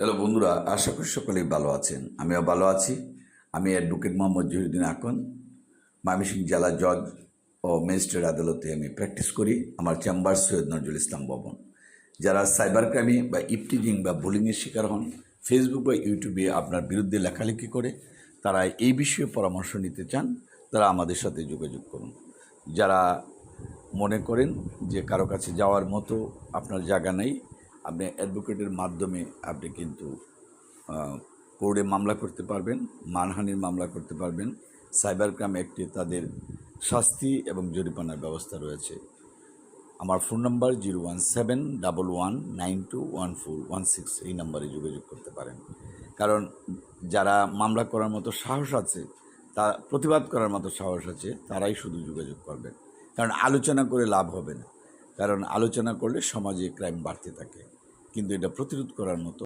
Hello বন্ধুরা, আশা করি সকলেই ভালো আছেন। আমিও ভালো আছি। আমি অ্যাডভোকেট মোহাম্মদ জহিরুদ্দিন আকন। ময়মনসিংহ জেলা জজ ও ম্যাজিস্ট্রেট আদালতে আমি প্র্যাকটিস করি আমার চেম্বার সৈয়দ নজরুল ইসলাম ভবন। যারা সাইবার ক্রাইমে বা ইপটিজিং বা বুলিংয়ের শিকার হন ফেসবুক বা ইউটিউবে আপনার বিরুদ্ধে লেখালেখি করে তারা এই বিষয়ে পরামর্শ নিতে চান, তারা আমাদের সাথে যোগাযোগ করুন। যারা মনে করেন যে কারও কাছে যাওয়ার মতো আপনার জায়গা নেই আপনি অ্যাডভোকেটের মাধ্যমে আপনি কিন্তু কোর্টে মামলা করতে পারবেন, মানহানির মামলা করতে পারবেন। সাইবার ক্রাইম অ্যাক্টে তাদের শাস্তি এবং জরিমানার ব্যবস্থা রয়েছে। আমার phone number zero one seven double one nine two one four one six এই নাম্বারে যোগাযোগ করতে পারেন। কারণ যারা মামলা করার মতো সাহস আছে, তা প্রতিবাদ করার মতো সাহস আছে, তারাই শুধু যোগাযোগ করবেন। কারণ আলোচনা করে লাভ হবে না। কারণ আলোচনা করলে সমাজে ক্রাইম বাড়তে থাকে। কিন্তু এটা প্রতিরোধ করার মতো